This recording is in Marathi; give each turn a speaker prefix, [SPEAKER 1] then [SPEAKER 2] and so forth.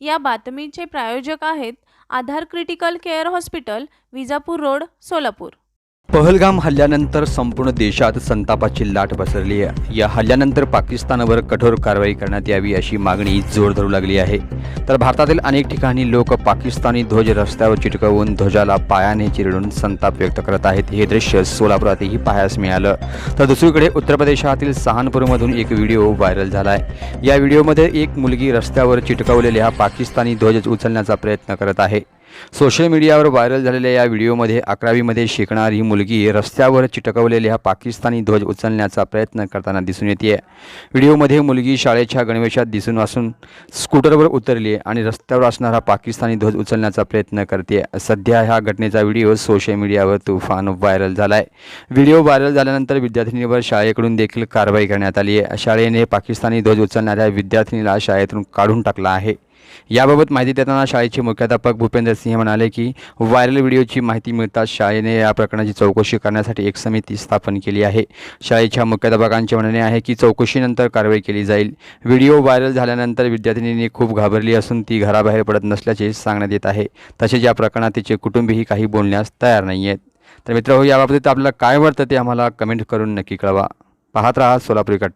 [SPEAKER 1] या बातमीचे प्रायोजक आहेत Aadhaar critical care hospital Vijapur road Solapur.
[SPEAKER 2] Pahalgam हल्ल्यानंतर संपूर्ण देशात संतापाची लाट पसरली आहे. या हल्ल्यानंतर पाकिस्तानवर कठोर कारवाई करण्यात यावी अशी मागणी जोर धरू लागली आहे. तर भारतातील अनेक ठिकाणी लोक पाकिस्तानी ध्वज रस्त्यावर चिटकवून ध्वजाला पायाने चिरडून संताप व्यक्त करत आहेत. हे दृश्य सोलापुरातही पाहायस मिळालं. तर दुसरीकडे उत्तर प्रदेशातील सहानपूरमधून एक व्हिडिओ व्हायरल झाला आहे या व्हिडिओमध्ये एक मुलगी रस्त्यावर चिटकवलेल्या पाकिस्तानी ध्वज उचलण्याचा प्रयत्न करत आहे. सोशल मीडियावर व्हायरल झालेल्या या व्हिडिओमध्ये अकरावीमध्ये शिकणारी मुलगी रस्त्यावर चिटकवलेल्या पाकिस्तानी ध्वज उचलण्याचा प्रयत्न करताना दिसून येते व्हिडिओमध्ये मुलगी शाळेच्या गणवेशात दिसून असून स्कूटरवर उतरली आहे आणि रस्त्यावर असणारा पाकिस्तानी ध्वज उचलण्याचा प्रयत्न करते. सध्या ह्या घटनेचा व्हिडिओ सोशल मीडियावर तुफान व्हायरल झाला आहे व्हिडिओ व्हायरल झाल्यानंतर विद्यार्थिनीवर शाळेकडून देखील कारवाई करण्यात आली आहे शाळेने पाकिस्तानी ध्वज उचलणाऱ्या विद्यार्थिनीला शाळेतून काढून टाकला आहे. याबाबत माहिती देताना शाळेचे मुख्याध्यापक भूपेंद्र सिंह म्हणाले की व्हायरल व्हिडिओची माहिती मिळताच शाळेने या प्रकरणाची चौकशी करण्यासाठी एक समिती स्थापन केली आहे. शाळेच्या मुख्याध्यापकांचे म्हणणे आहे की चौकशीनंतर कारवाई केली जाईल. व्हिडिओ व्हायरल झाल्यानंतर विद्यार्थिनींनी खूप घाबरली असून ती घराबाहेर पडत नसल्याचे सांगण्यात येत आहे. तसेच या प्रकरणात तिचे कुटुंबीही काही बोलण्यास तयार नाही आहेत. तर मित्र याबाबतीत आपल्याला काय वाटतं ते आम्हाला कमेंट करून नक्की कळवा. पाहत राहा सोलापुरी कट्टा.